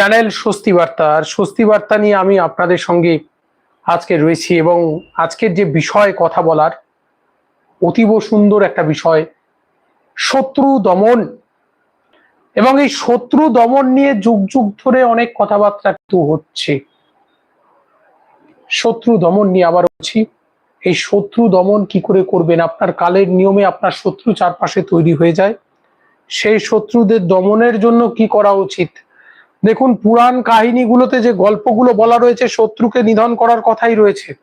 Channel স্বস্তি বার্তা। আর স্বস্তি বার্তা নিয়ে আমি আপনাদের সঙ্গে আজকে রয়েছি এবং আজকের যে বিষয় কথা বলার, অতীব সুন্দর একটা বিষয়, শত্রু দমন। এবং এই শত্রু দমন নিয়ে যুগ যুগ ধরে অনেক কথাবার্তা কিন্তু হচ্ছে। শত্রু দমন নিয়ে আবার বলছি, এই শত্রু দমন কি করে করবেন? আপনার কালের নিয়মে আপনার শত্রু চারপাশে তৈরি হয়ে যায়। সেই শত্রুদের দমনের জন্য কি করা উচিত? দেখুন, পুরাণ কাহিনীগুলোতে যে গল্পগুলো বলা রয়েছে, শত্রুকে নিধন করার কথাই রয়েছে।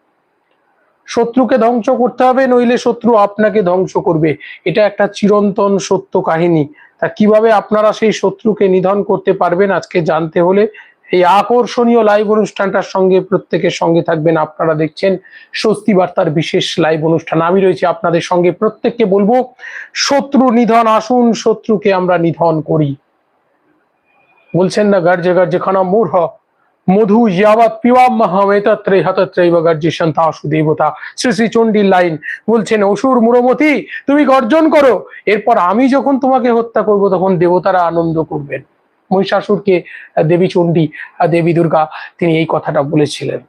শত্রুকে ধ্বংস করতে হবে, নইলে শত্রু আপনাকে ধ্বংস করবে। এটা একটা চিরন্তন সত্য কাহিনী। তা কীভাবে আপনারা সেই শত্রুকে নিধন করতে পারবেন, আজকে জানতে হলে এই আকর্ষণীয় লাইভ অনুষ্ঠানটার সঙ্গে, প্রত্যেকের সঙ্গে থাকবেন। আপনারা দেখছেন স্বস্তি বার্তার বিশেষ লাইভ অনুষ্ঠান। আমি রয়েছি আপনাদের সঙ্গে। প্রত্যেককে বলব, শত্রু নিধন, আসুন, শত্রুকে আমরা নিধন করি। বলছেন না, গার্জে গার্জে খানা মূর্হ মধু ইয়াবৎ পিওয়াম মহামেতত্রে হতত্রৈব গার্জে সন্তাসু দেবতা শ্রী শ্রী চণ্ডীর লাইন বলছেন, অসুর মুরমতি, তুমি গর্জন করো। এরপর আমি যখন তোমাকে হত্যা করব, তখন দেবতারা আনন্দ করবেন। মহিষাসুরকে দেবী চণ্ডী, দেবী দুর্গা, তিনি এই কথাটা বলেছিলেন।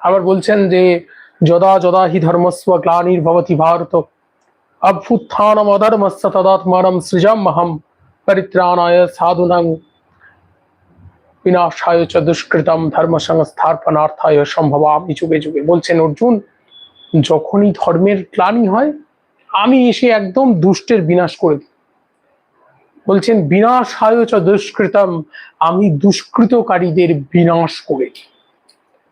আবার বলছেন যে, যদা যদা হি ধর্মস্ব গ্লানির্ভবতি ভারত। অভ্যুত্থানম অধর্মস্য তদাত্মানম সৃজামহম পরিত্রাণায় সাধুনাং বিনাশায় চ দুষ্কৃতম ধর্ম সংস্থাপনার্থায় সম্ভবামি যুগে যুগে। বলছেন অর্জুন, যখনই ধর্মের গ্লানি হয়, আমি এসে একদম দুষ্টের বিনাশ করে দিই। বলছেন, বিনাশায় চ দুষ্কৃতম, আমি দুষ্কৃতকারীদের বিনাশ করে দিই।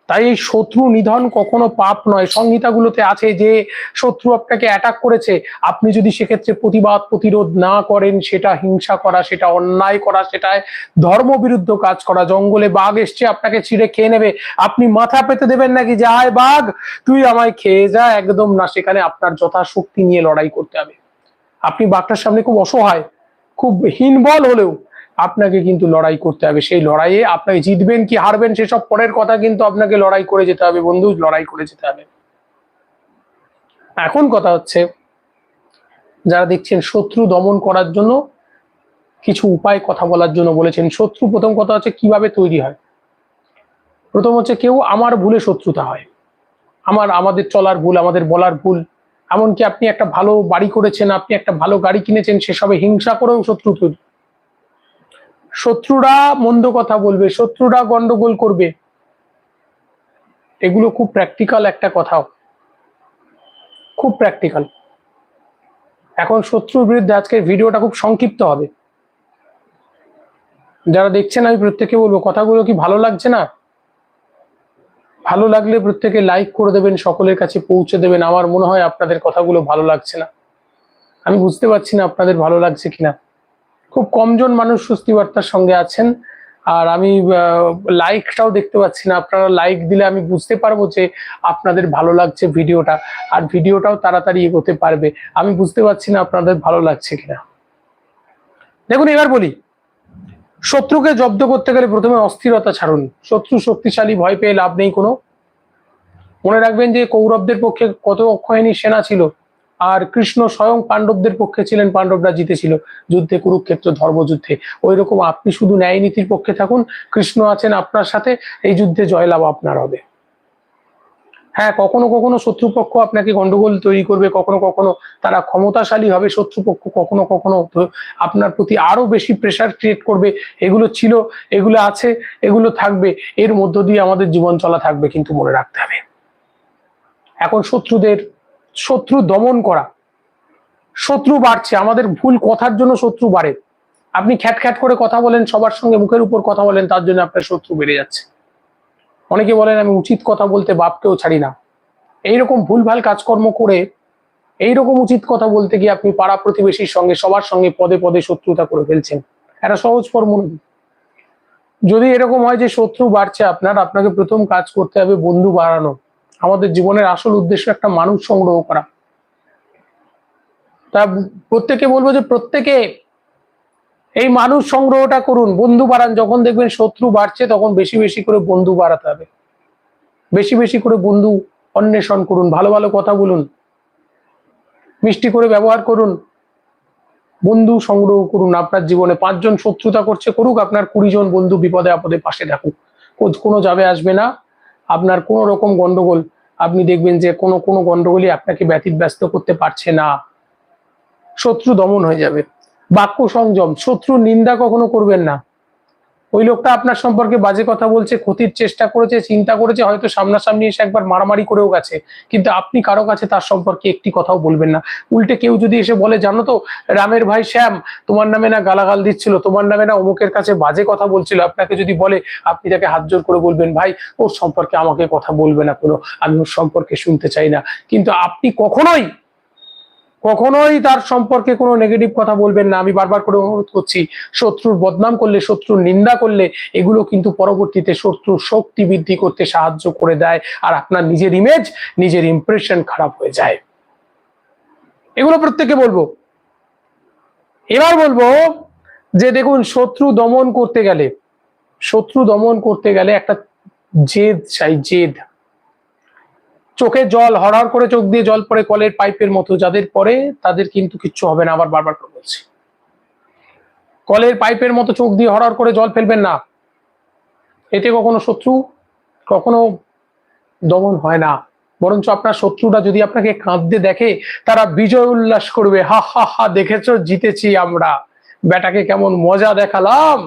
তাই এই শত্রু নিধন কখনো পাপ নয়। সংহিতাগুলোতে আছে যে শত্রু আপনাকে অ্যাটাক করেছে, আপনি যদি সেক্ষেত্রে প্রতিবাদ, প্রতিরোধ না করেন, সেটা হিংসা করা, সেটা অন্যায় করা, সেটায় ধর্মবিরুদ্ধ কাজ করা, জঙ্গলে বাঘ এসছে, আপনাকে ছিঁড়ে খেয়ে নেবে, আপনি মাথা পেতে দেবেন নাকি যে, আয় বাঘ, তুই আমায় খেয়ে যা, একদম না। সেখানে আপনার যথাশক্তি নিয়ে লড়াই করতে হবে। আপনি বাঘটার সামনে খুব অসহায়, খুব হীনবল হলেও আপনাকে কিন্তু লড়াই করতে হবে। সেই লড়াইয়ে আপনাকে জিতবেন কি হারবেন সেসব পরের কথা কিন্তু আপনাকে লড়াই করে যেতে হবে বন্ধু, লড়াই করে যেতে হবে। এখন কথা হচ্ছে, যারা দেখছেন শত্রু দমন করার জন্য কিছু উপায় কথা বলার জন্য বলেছেন। শত্রু প্রথম কথা হচ্ছে কীভাবে তৈরি হয়? প্রথম হচ্ছে কেউ আমার ভুলে শত্রুতা হয়। আমার, আমাদের চলার ভুল, আমাদের বলার ভুল, এমনকি আপনি একটা ভালো বাড়ি করেছেন, আপনি একটা ভালো গাড়ি কিনেছেন, সেসবে হিংসা করেও শত্রু তৈরি শত্রুরা মন্দ কথা বলবে, শত্রুরা গন্ডগোল করবে। এগুলো খুব প্র্যাকটিক্যাল একটা কথাও। খুব প্র্যাকটিক্যাল এখন শত্রুর বিরুদ্ধে আজকের ভিডিওটা খুব সংক্ষিপ্ত হবে। যারা দেখছেন, আমি প্রত্যেকে বলব, কথাগুলো কি ভালো লাগছে না? ভালো লাগলে প্রত্যেকে লাইক করে দেবেন, সকলের কাছে পৌঁছে দেবেন। আমার মনে হয় আপনাদের কথাগুলো ভালো লাগছে না। আমি বুঝতে পারছি না আপনাদের ভালো লাগছে কিনা। খুব কমজন মানুষ স্বস্তি বার্তার সঙ্গে আছেন। আর আমি লাইকটাও দেখতে পাচ্ছি না। আপনারা লাইক দিলে আমি বুঝতে পারব যে আপনাদের ভালো লাগছে ভিডিওটা। আর ভিডিওটাও তাড়াতাড়ি এগোতে পারবে। আমি বুঝতে পারছি না আপনাদের ভালো লাগছে কিনা। দেখুন, এবার বলি। শত্রুকে জব্দ করতে গেলে প্রথমে অস্থিরতা ছাড়ুন। শত্রু শক্তিশালী, ভয় পেয়ে লাভ নেই কোনো। মনে রাখবেন যে কৌরবদের পক্ষে কত অক্ষয়ণী সেনা ছিল। আর কৃষ্ণ স্বয়ং পাণ্ডবদের পক্ষে ছিলেন, পাণ্ডবরা জিতেছিল যুদ্ধে, কুরুক্ষেত্র, ধর্মযুদ্ধে। ওই রকম আপনি শুধু ন্যায় নীতির পক্ষে থাকুন, কৃষ্ণ আছেন আপনার সাথে, এই যুদ্ধে জয়লাভ আপনার হবে। হ্যাঁ কখনো কখনো শত্রুপক্ষ আপনাকে গন্ডগোল তৈরি করবে, কখনো কখনো তারা ক্ষমতাশালী হবে, শত্রুপক্ষ কখনো কখনো আপনার প্রতি আরও বেশি প্রেশার ক্রিয়েট করবে। এগুলো ছিল, এগুলো আছে, এগুলো থাকবে, এর মধ্য দিয়ে আমাদের জীবন চলা থাকবে, কিন্তু মনে রাখতে হবে। এখন শত্রুদের শত্রু দমন করা। শত্রু বাড়ছে, আমাদের ভুল কথার জন্য শত্রু বাড়ে। আপনি খ্যাট খ্যাট করে কথা বলেন, সবার সঙ্গে মুখের উপর কথা বলেন, তার জন্য আপনার শত্রু বেড়ে যাচ্ছে। অনেকে বলেন, আমি উচিত কথা বলতে বাপকেও ছাড়ি না। এইরকম ভুলভাল কাজকর্ম করে, এইরকম উচিত কথা বলতে গিয়ে আপনি পাড়া প্রতিবেশীর সঙ্গে, সবার সঙ্গে পদে পদে শত্রুতা করে ফেলছেন। একটা সহজ ফর্মুলা। যদি এরকম হয় যে শত্রু বাড়ছে আপনার, আপনাকে প্রথম কাজ করতে হবে বন্ধু বাড়ানো। আমাদের জীবনের আসল উদ্দেশ্য একটা মানুষ সংগ্রহ করা। তা প্রত্যেকে বলব যে প্রত্যেকে এই মানুষ সংগ্রহটা করুন। বন্ধু বাড়ান। যখন দেখবেন শত্রু বাড়ছে, তখন বেশি বেশি করে বন্ধু বাড়াতে হবে। বেশি বেশি করে বন্ধু অন্বেষণ করুন। ভালো ভালো কথা বলুন। মিষ্টি করে ব্যবহার করুন। বন্ধু সংগ্রহ করুন আপনার জীবনে। পাঁচজন শত্রুতা করছে করুক, আপনার কুড়ি জন বন্ধু বিপদে আপদে পাশে থাকুক। কোনো যাবে আসবে না। আপনার কোনো রকম গন্ডগোল, আপনি দেখবেন যে কোনো কোনো গন্ডগোলই আপনাকে ব্যতীত ব্যস্ত করতে পারছে না। শত্রু দমন হয়ে যাবে। বাক্য সংযম শত্রু নিন্দা কখনো করবেন না। ওই লোকটা আপনার সম্পর্কে বাজে কথা বলছে, ক্ষতির চেষ্টা করেছে, চিন্তা করেছে, হয়তো সামনাসামনি এসে একবার মারামারি করেও গেছে। কিন্তু আপনি কারও কাছে তার সম্পর্কে একটি কথাও বলবেন না। উল্টে কেউ যদি এসে বলে, জানো তো, রামের ভাই শ্যাম তোমার নামে না গালাগাল দিচ্ছিল, তোমার নামে না অমুকের কাছে বাজে কথা বলছিল, আপনাকে যদি বলে, আপনি তাকে হাত জোর করে বলবেন, ভাই, ওর সম্পর্কে আমাকে কথা বলবে না কোনো, আমি ওর সম্পর্কে শুনতে চাই না। কিন্তু আপনি কখনোই কখনোই তার সম্পর্কে কোনো নেগেটিভ কথা বলবেন না। আমি বারবার করে অনুরোধ করছি, শত্রুর বদনাম করলে, শত্রুর নিন্দা করলে, এগুলো কিন্তু পরবর্তীতে শত্রুর শক্তি বৃদ্ধি করতে সাহায্য করে দেয় আর আপনার নিজের ইমেজ নিজের ইমপ্রেশন খারাপ হয়ে যায়। এগুলো প্রত্যেকে বলব। এবার বলব যে দেখুন, শত্রু দমন করতে গেলে, শত্রু দমন করতে গেলে একটা জেদ চাই, জেদ। চোখে জল হরহর করে চোখ দিয়ে জল পড়ে কলের পাইপের মতো, যাদের পরে তাদের কিন্তু কিচ্ছু হবে না, আবার বারবার করে বলছি। কলের পাইপের মতো চোখ দিয়ে হরহর করে জল ফেলবেন না। এতে কখনো শত্রু, কখনো দমন হয় না। বরঞ্চ আপনার শত্রুরা যদি আপনাকে কাঁদতে দেখে, তারা বিজয় উল্লাস করবে। হা হা হা, দেখেছ, জিতেছি আমরা। বেটাকে কেমন মজা দেখালাম।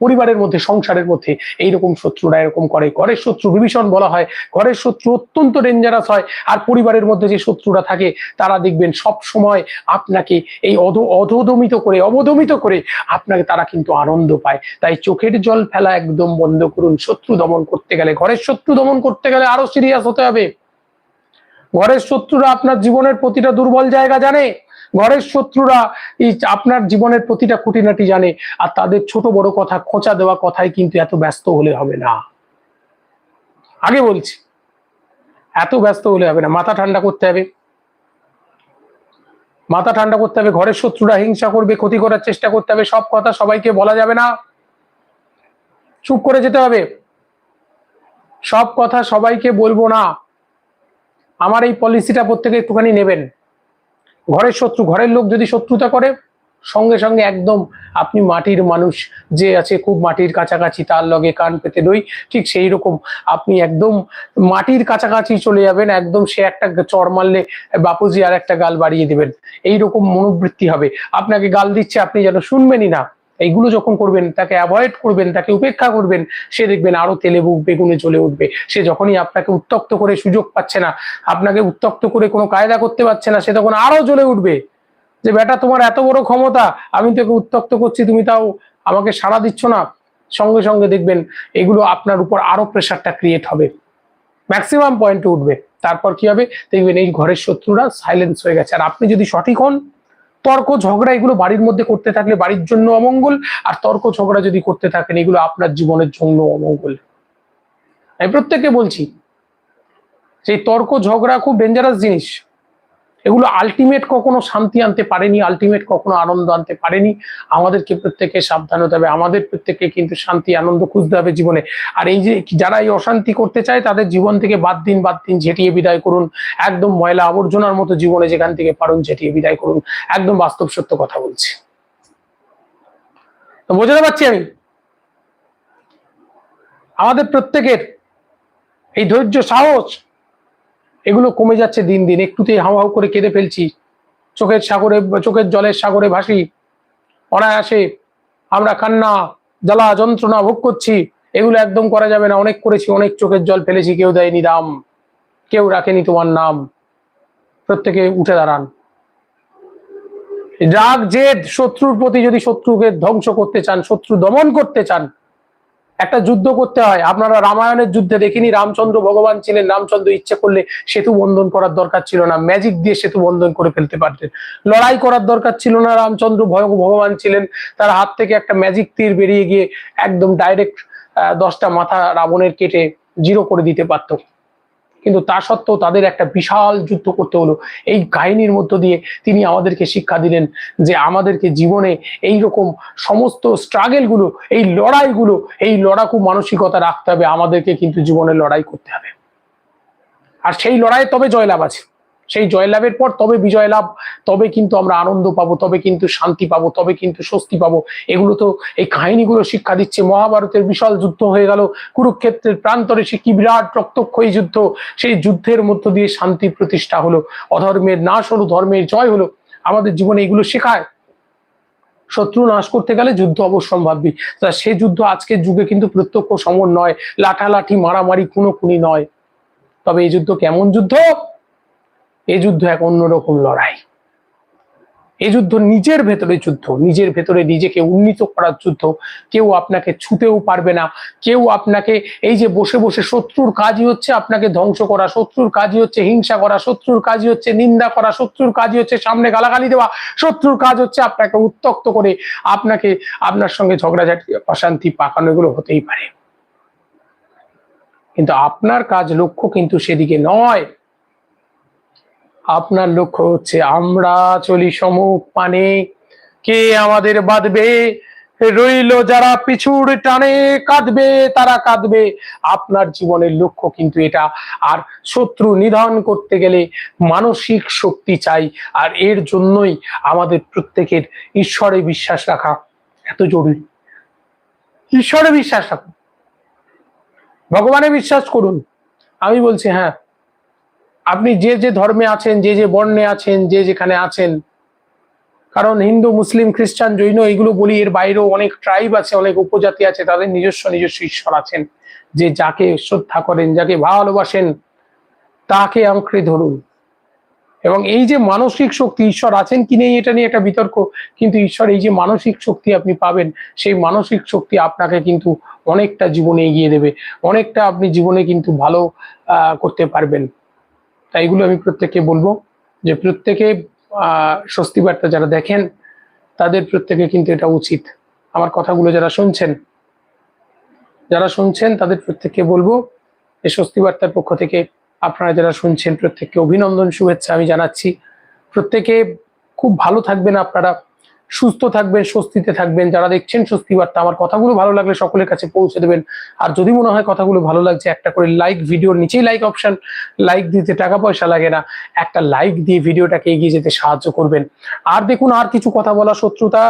পরিবারের মধ্যে, সংসারের মধ্যে এইরকম শত্রুরা এরকম করে। ঘরের শত্রু বিভীষণ বলা হয়। ঘরের শত্রু অত্যন্ত ডেঞ্জারাস হয়। আর পরিবারের মধ্যে যে শত্রুরা থাকে, তারা দেখবেন সব সময় আপনাকে এই অধ, অধদমিত করে, অবদমিত করে আপনাকে তারা কিন্তু আনন্দ পায়। তাই চোখের জল ফেলা একদম বন্ধ করুন। শত্রু দমন করতে গেলে, ঘরের শত্রু দমন করতে গেলে আরও সিরিয়াস হতে হবে। ঘরের শত্রুরা আপনার জীবনের প্রতিটা দুর্বল জায়গা জানে। ঘরের শত্রুরা আপনার জীবনের প্রতিটা খুঁটিনাটি জানে, আর তাদের ছোট বড় কথা, খোঁচা দেওয়া কথায় কিন্তু এত ব্যস্ত হলে হবে না। আগে বলছি, এত ব্যস্ত হলে হবে না। মাথা ঠান্ডা করতে হবে। মাথা ঠান্ডা করতে হবে, ঘরের শত্রুরা হিংসা করবে, ক্ষতি করার চেষ্টা করতে হবে, সব কথা সবাইকে বলা যাবে না। চুপ করে যেতে হবে। সব কথা সবাইকে বলব না। আমার এই পলিসিটা প্রত্যেকে একটুখানি নেবেন। ঘরের শত্রু, ঘরের লোক যদি শত্রুতা করে, সঙ্গে সঙ্গে একদম আপনি মাটির মানুষ যে আছে খুব মাটির কাছাকাছি, তার লগে কান পেতে নই ঠিক সেই রকম আপনি একদম মাটির কাছাকাছি চলে যাবেন, একদম সে একটা চর মারলে বাপুজি আর একটা গাল বাড়িয়ে দেবেন। এই রকম মনোবৃত্তি হবে। আপনাকে গাল দিচ্ছে, আপনি যেন শুনবেনই না। এইগুলো যখন করবেন, তাকে অ্যাভয়েড করবেন, তাকে উপেক্ষা করবেন, সে দেখবেন আরও তেলে বুক বেগুনে চলে উঠবে। সে যখনই আপনাকে উত্তক্ত করে সুযোগ পাচ্ছে না, আপনাকে উত্তক্ত করে কোনো কায়দা করতে পারছে না, সে তখন আরও জ্বলে উঠবে। যে, বেটা, তোমার এত বড় ক্ষমতা, আমি তোকে উত্তক্ত করছি, তুমি তাও আমাকে সাড়া দিচ্ছ না? সঙ্গে সঙ্গে দেখবেন এগুলো আপনার উপর আরও প্রেশারটা ক্রিয়েট হবে। ম্যাক্সিমাম পয়েন্টে উঠবে। তারপর কি হবে? দেখবেন এই ঘরের শত্রুরা সাইলেন্স হয়ে গেছে। আর আপনি যদি সঠিক হন তর্ক ঝগড়া এগুলো বাড়ির মধ্যে করতে থাকলে বাড়ির জন্য অমঙ্গল, আর তর্ক ঝগড়া যদি করতে থাকেন, এগুলো আপনার জীবনের জন্য অমঙ্গল। আমি প্রত্যেকে বলছি সেই তর্ক ঝগড়া খুব ডেঞ্জারাস জিনিস। এগুলো আলটিমেট কখনো শান্তি আনতে পারেনি আলটিমেট কখনো আনন্দ আনতে পারেনি। আমাদেরকে প্রত্যেকে সাবধান হতে হবে, আমাদের প্রত্যেককে কিন্তু শান্তি, আনন্দ খুঁজতে হবে জীবনে। আর এই যে যারা এই অশান্তি করতে চায়, তাদের জীবন থেকে বাদ দিন বাদ দিন, ঝেঁটিয়ে বিদায় করুন। একদম ময়লা আবর্জনার মতো জীবনে যেখান থেকে পারুন, ঝেঁটিয়ে বিদায় করুন। একদম বাস্তব সত্য কথা বলছি। তো বোঝাতে পারছি আমি? আমাদের প্রত্যেকের এই ধৈর্য, সাহস এগুলো কমে যাচ্ছে দিন দিন। একটুতেই হাও হাও করে কেঁদে ফেলছি। চোখের সাগরে, চোখের জলের সাগরে ভাসি। অনায়াসে আমরা কান্না, জ্বালা, যন্ত্রণা ভোগ করছি। এগুলো একদম করা যাবে না। অনেক করেছি, অনেক চোখের জল ফেলেছি, কেউ দেয়নি দাম। কেউ রাখেনি তোমার নাম। প্রত্যেকে উঠে দাঁড়ান। রাগ, জেদ, শত্রুর প্রতি যদি শত্রুকে ধ্বংস করতে চান, শত্রু দমন করতে চান একটা যুদ্ধ করতে হয়। আপনারা রামায়ণের যুদ্ধে দেখিনি, রামচন্দ্র ভগবান ছিলেন, রামচন্দ্র ইচ্ছে করলে সেতু বন্ধন করার দরকার ছিল না। ম্যাজিক দিয়ে সেতু বন্ধন করে ফেলতে পারতেন। লড়াই করার দরকার ছিল না, রামচন্দ্র ভগবান ছিলেন। তার হাত থেকে একটা ম্যাজিক তীর বেরিয়ে গিয়ে একদম ডাইরেক্ট আহ, দশটা মাথা রাবণের কেটে জিরো করে দিতে পারতো। কিন্তু তা সত্ত্বেও তাদের একটা বিশাল যুদ্ধ করতে হলো। এই কাহিনীর মধ্য দিয়ে তিনি আমাদেরকে শিক্ষা দিলেন যে আমাদেরকে জীবনে এই রকম সমস্ত স্ট্রাগেলগুলো, এই লড়াইগুলো, এই লড়াকু মানসিকতা রাখতে হবে। আমাদেরকে কিন্তু জীবনে লড়াই করতে হবে। আর সেই লড়াইয়ে তবে জয়লাভ আছে। সেই জয়লাভের পর তবে বিজয় লাভ, তবে কিন্তু আমরা আনন্দ পাবো, তবে কিন্তু শান্তি পাবো, তবে কিন্তু স্বস্তি পাবো। এগুলো তো এই কাহিনীগুলো শিক্ষা দিচ্ছে। মহাভারতের বিশাল যুদ্ধ হয়ে গেল। কুরুক্ষেত্রের প্রান্তরে সে কি বিরাট রক্তক্ষয়ী যুদ্ধ। সেই যুদ্ধের মধ্য দিয়ে শান্তি প্রতিষ্ঠা হলো। অধর্মের নাশ হলো, ধর্মের জয় হলো। আমাদের জীবনে এগুলো শেখায়। শত্রু নাশ করতে গেলে যুদ্ধ অবশ্যম্ভাবী তা সে যুদ্ধ আজকের যুগে কিন্তু প্রত্যক্ষ সমর নয়। লাঠালাঠি, মারামারি কোনো খুনি নয়। তবে এই যুদ্ধ কেমন যুদ্ধ? এই যুদ্ধ এক অন্যরকম লড়াই। এ যুদ্ধ নিজের ভেতরে যুদ্ধ, নিজের ভেতরে নিজেকে উন্নীত করার যুদ্ধ। কেউ আপনাকে ছুতেও পারবে না। কেউ আপনাকে এই যে বসে বসে শত্রুর কাজই হচ্ছে আপনাকে ধ্বংস করা, শত্রুর কাজই হচ্ছে হিংসা করা, শত্রুর কাজই হচ্ছে নিন্দা করা, শত্রুর কাজই হচ্ছে সামনে গালাগালি দেওয়া, শত্রুর কাজ হচ্ছে আপনাকে উত্তক্ত করে আপনাকে আপনার সঙ্গে ঝগড়াঝাটি অশান্তি, পাকানো এগুলো হতেই পারে। কিন্তু আপনার কাজ লক্ষ্য কিন্তু সেদিকে নয়। আপনার লক্ষ্য হচ্ছে আমরা চলি সমুখ পানে। কে আমাদের বাঁধবে? রইল যারা পিছুর টানে, কাঁদবে, তারা কাঁদবে। আপনার জীবনের লক্ষ্য কিন্তু এটা। আর শত্রু নিধন করতে গেলে মানসিক শক্তি চাই। আর এর জন্যই আমাদের প্রত্যেকের ঈশ্বরে বিশ্বাস রাখা এত জরুরি। ঈশ্বরে বিশ্বাস রাখুন। ভগবানে বিশ্বাস করুন। আমি বলছি হ্যাঁ আপনি যে যে ধর্মে আছেন, যে যে বর্ণে আছেন, যে যেখানে আছেন, কারণ হিন্দু, মুসলিম, খ্রিস্টান, জৈন এগুলো বলি, এর বাইরেও অনেক ট্রাইব আছে, অনেক উপজাতি আছে, তাদের নিজস্ব নিজস্ব ঈশ্বর আছেন, যে যাকে শ্রদ্ধা করেন, যাকে ভালোবাসেন, তাকে আঁকড়ে ধরুন। এবং এই যে মানসিক শক্তি ঈশ্বর আছেন কি নেই, এটা নিয়ে একটা বিতর্ক, কিন্তু ঈশ্বর, এই যে মানসিক শক্তি আপনি পাবেন, সেই মানসিক শক্তি আপনাকে কিন্তু অনেকটা জীবনে এগিয়ে দেবে, অনেকটা আপনি জীবনে কিন্তু ভালো করতে পারবেন। তাই এগুলো আমি প্রত্যেককে বলব যে প্রত্যেকে স্বস্তি বার্তা যারা দেখেন, তাদের প্রত্যেকে কিন্তু এটা উচিত। আমার কথাগুলো যারা শুনছেন যারা শুনছেন, তাদের প্রত্যেককে বলব যে স্বস্তি বার্তার পক্ষ থেকে আপনারা যারা শুনছেন, প্রত্যেককে অভিনন্দন, শুভেচ্ছা আমি জানাচ্ছি। প্রত্যেকে খুব ভালো থাকবেন আপনারা। সুস্থ থাকবেন, স্বস্তিতে থাকবেন। যারা দেখছেন স্বস্তি বার্তা, আমার কথাগুলো ভালো লাগলে সকলের কাছে পৌঁছে দেবেন। আর যদি মনে হয় কথাগুলো ভালো লাগছে, একটা করে লাইক ভিডিওর নিচেই লাইক অপশন লাইক দিতে টাকা পয়সা লাগে না, একটা লাইক দিয়ে ভিডিওটাকে এগিয়ে যেতে সাহায্য করবেন। আর দেখুন, আর কিছু কথা বলা শত্রুতা,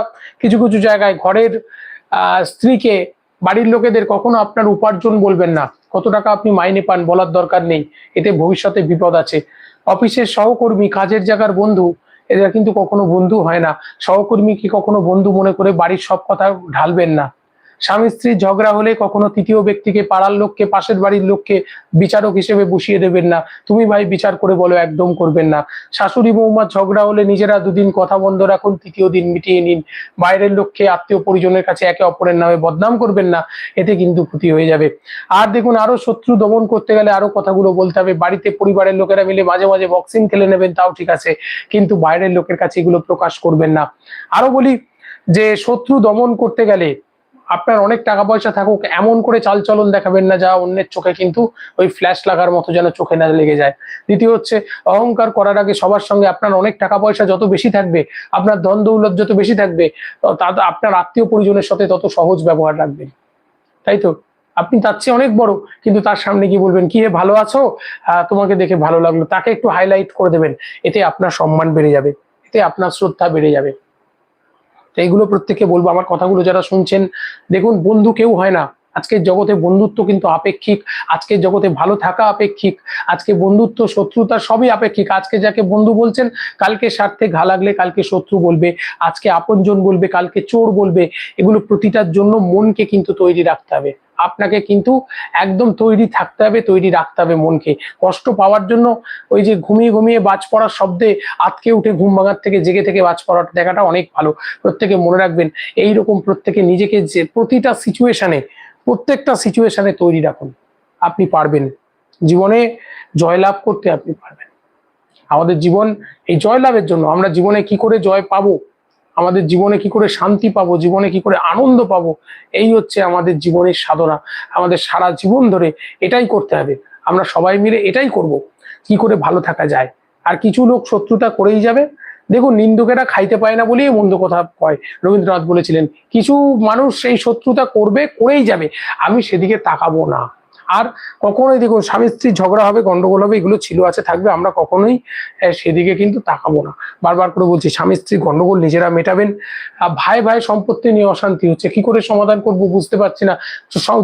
কিছু কিছু জায়গায় ঘরের স্ত্রীকে, বাড়ির লোকেদের কখনো আপনার উপার্জন বলবেন না। কত টাকা আপনি মাইনে পান বলার দরকার নেই। এতে ভবিষ্যতে বিপদ আছে। অফিসের সহকর্মী, কাজের জায়গার বন্ধু এরা কিন্তু কখনো বন্ধু হয় না। সহকর্মী কি কখনো বন্ধু মনে করে বাড়ির সব কথা ঢালবেন না? স্বামী স্ত্রীর ঝগড়া হলে কখনো তৃতীয় ব্যক্তিকে পাড়ার লোককে, পাশের বাড়ির লোককে বিচারক হিসেবে বসিয়ে দেবেন না। তুমি ভাই বিচার করে বলো, একদম করবেন না। শাশুড়ি বৌমার ঝগড়া হলে নিজেরা দুদিন কথা বন্ধ রাখুন, তৃতীয় দিন মিটিয়ে নিন। বাইরের লোককে, আত্মীয় পরিজনের কাছে একে অপরের নামে বদনাম করবেন না, এতে কিন্তু ক্ষতি হয়ে যাবে। আর দেখুন, আরও শত্রু দমন করতে গেলে আরও কথাগুলো বলতে হবে। বাড়িতে পরিবারের লোকেরা মিলে মাঝে মাঝে বক্সিং খেলে নেবেন, তাও ঠিক আছে। কিন্তু বাইরের লোকের কাছে এগুলো প্রকাশ করবেন না। আরও বলি যে, শত্রু দমন করতে গেলে আপনার অনেক টাকা পয়সা থাকুক, এমন করে চালচলন দেখাবেন না যা অন্যের চোখে কিন্তু ওই ফ্ল্যাশ লাগার মতো যেন চোখে না লেগে যায়। দ্বিতীয় হচ্ছে, অহংকার করার আগে সবার সঙ্গে আপনার অনেক টাকা পয়সা যত বেশি থাকবে, আপনার ধন দৌলত যত বেশি থাকবে, তা আপনার আত্মীয় পরিজনের সাথে তত সহজ ব্যবহার রাখবেন। তাই তো? আপনি তার চেয়ে অনেক বড়, কিন্তু তার সামনে কি বলবেন, কি হে, ভালো আছো? তোমাকে দেখে ভালো লাগল। তাকে একটু হাইলাইট করে দেবেন, এতে আপনার সম্মান বেড়ে যাবে, এতে আপনার শ্রদ্ধা বেড়ে যাবে। তো এইগুলো প্রত্যেককে বলব। আমার কথাগুলো যারা শুনছেন, দেখুন, বন্ধু কেউ হয় না। আজকের জগতে বন্ধুত্ব কিন্তু আপেক্ষিক। আজকের জগতে ভালো থাকা আপেক্ষিক। আজকে বন্ধুত্ব, শত্রুতা সবই আপেক্ষিক। আজকে যাকে বন্ধু বলছেন, কালকে স্বার্থে ঘা লাগলে কালকে শত্রু বলবে। আজকে আপনজন বলবে, কালকে চোর বলবে। এগুলো প্রতিটার জন্য মনকে কিন্তু তৈরি রাখতে হবে। আপনাকে কিন্তু একদম তৈরি থাকতে হবে, তৈরি রাখতে হবে মনকে। কষ্ট পাওয়ার জন্য ওই যে ঘুমিয়ে ঘুমিয়ে বাজ পড়ার শব্দে আতকে উঠে ঘুম ভাঙার থেকে, জেগে থেকে বাজ পড়াটা দেখাটা অনেক ভালো। প্রত্যেকে মনে রাখবেন এই রকম প্রত্যেকে নিজেকে যে প্রতিটা সিচুয়েশনে প্রত্যেকটা সিচুয়েশনে তৈরি রাখুন। আপনি পারবেন। জীবনে জয়লাভ করতে আপনি পারবেন। আমাদের জীবন এই জয়লাভের জন্য, আমরা জীবনে কি করে জয় পাবো? আমাদের জীবনে কি করে শান্তি পাবো, জীবনে কি করে আনন্দ পাবো, এই হচ্ছে আমাদের জীবনের সাধনা। আমাদের সারা জীবন ধরে এটাই করতে হবে। আমরা সবাই মিলে এটাই করব, কি করে ভালো থাকা যায়। আর কিছু লোক শত্রুতা করেই যাবে। দেখুন, নিন্দুকেরা খাইতে পায় না বলেই মন্দ কথা কয়। রবীন্দ্রনাথ বলেছিলেন, কিছু মানুষ সেই শত্রুতা করবে, করেই যাবে। আমি সেদিকে তাকাবো না। আর কখনোই দেখুন, স্বামী স্ত্রী ঝগড়া হবে, গন্ডগোল হবে, এগুলো ছিল, আছে, থাকবে, আমরা কখনোই সেদিকে কিন্তু তাকাবো না। বারবার করে বলছি, স্বামী স্ত্রী গন্ডগোল নিজেরা মেটাবেন ভাই ভাই সম্পত্তি নিয়ে অশান্তি হচ্ছে, কি করে সমাধান করব বুঝতে পারছি না।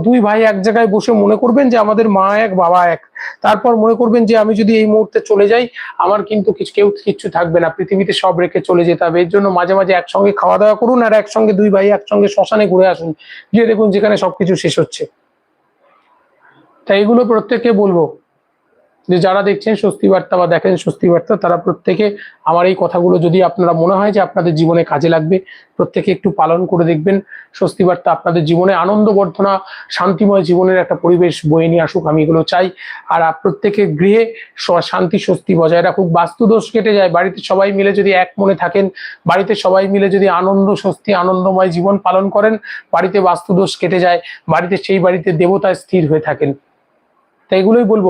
দুই ভাই এক জায়গায় বসে মনে করবেন যে আমাদের মা এক, বাবা এক। তারপর মনে করবেন যে আমি যদি এই মুহূর্তে চলে যাই, আমার কিন্তু কিছু, কেউ কিচ্ছু থাকবে না। পৃথিবীতে সব রেখে চলে যেতে হবে, এর জন্য মাঝে মাঝে একসঙ্গে খাওয়া দাওয়া করুন, আর একসঙ্গে দুই ভাই একসঙ্গে শ্মশানে ঘুরে আসুন। গিয়ে দেখুন যেখানে সবকিছু শেষ হচ্ছে। তাই এগুলো প্রত্যেককে বলব যে যারা দেখছেন স্বস্তি বার্তা বা দেখেন স্বস্তি বার্তা তারা প্রত্যেকে আমার এই কথাগুলো যদি আপনারা মনে হয় যে আপনাদের জীবনে কাজে লাগবে, প্রত্যেকে একটু পালন করে দেখবেন স্বস্তি বার্তা আপনাদের জীবনে। আনন্দ বর্ধনা শান্তিময় জীবনের একটা পরিবেশ বয়ে নিয়ে আসুক, আমি এগুলো চাই। আর প্রত্যেকে গৃহে শান্তি, স্বস্তি বজায় রাখুক। বাস্তুদোষ কেটে যায়। বাড়িতে সবাই মিলে যদি এক মনে থাকেন, বাড়িতে সবাই মিলে যদি আনন্দ, স্বস্তি, আনন্দময় জীবন পালন করেন, বাড়িতে বাস্তুদোষ কেটে যায়, বাড়িতে সেই বাড়িতে দেবতায় স্থির হয়ে থাকেন। তাই এগুলোই বলব।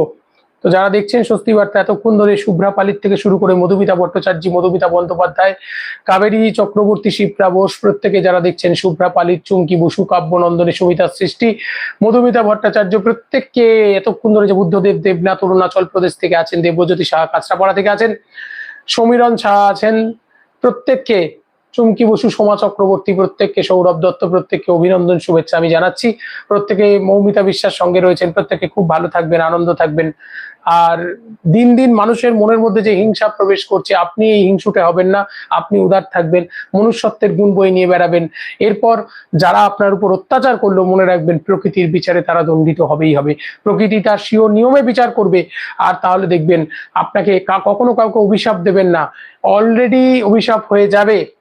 তো যারা দেখছেন স্বস্তি বার্তা, এতক্ষণ ধরে শুভ্রা পালিত থেকে শুরু করে মধুমিতা ভট্টাচার্য, মধুমিতা বন্দ্যোপাধ্যায়, কাবেরী চক্রবর্তী, শিপ্রা বোস, প্রত্যেকে যারা দেখছেন শুভ্রা পালিত, চুমকি, বসু, কাব্যনন্দনী সুমিতার সৃষ্টি, মধুমিতা ভট্টাচার্য, প্রত্যেককে এতক্ষণ ধরে যে বুদ্ধদেব, দেবনাথ, অরুণাচল প্রদেশ থেকে আছেন, দেবজ্যোতি সাহা কাঁচরাপাড়া থেকে আছেন, সমীরণ সাহা আছেন, প্রত্যেককে চুমকি বসু, সোমা চক্রবর্তী প্রত্যেককে, সৌরভ দত্ত প্রত্যেককে অভিনন্দন, শুভেচ্ছা আমি জানাচ্ছি। প্রত্যেকে মৌমিতা বিশ্বাস সঙ্গে রয়েছেন, প্রত্যেকে খুব ভালো থাকবেন, আনন্দ থাকবেন। আর দিন দিন মানুষের মনের মধ্যে যে হিংসা প্রবেশ করছে, আপনি এই হিংসুটে হবেন না, আপনি উদার থাকবেন, মনুষ্যত্বের গুণ বই নিয়ে বেড়াবেন। এরপর যারা আপনার উপর অত্যাচার করল, মনে রাখবেন প্রকৃতির বিচারে তারা দণ্ডিত হবেই হবে। প্রকৃতি তার স্বীয় নিয়মে বিচার করবে। আর তাহলে দেখবেন, আপনাকে কখনো কাউকে অভিশাপ দেবেন না। অলরেডি অভিশাপ হয়ে যাবে।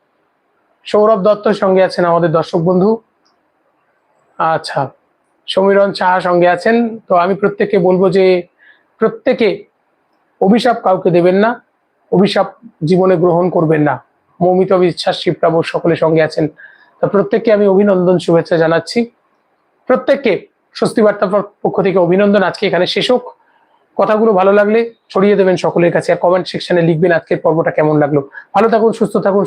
সৌরভ দত্ত সঙ্গে আছেন আমাদের দর্শক বন্ধু। আচ্ছা সমীরণ সাহা সঙ্গে আছেন। তো আমি প্রত্যেককে বলব যে, প্রত্যেকে অভিশাপ কাউকে দেবেন না, অভিশাপ জীবনে গ্রহণ করবেন না। মৌমিত বিশ্বাস শিবপ্রাবর সকলে সঙ্গে আছেন। তো প্রত্যেককে আমি অভিনন্দন, শুভেচ্ছা জানাচ্ছি। প্রত্যেককে স্বস্তি বার্তা পক্ষ থেকে অভিনন্দন। আজকে এখানে শেষ হোক। কথাগুলো ভালো লাগলে ছড়িয়ে দেবেন সকলের কাছে। আর কমেন্ট সেকশনে লিখবেন আজকের পর্বটা কেমন লাগল। ভালো থাকুন, সুস্থ থাকুন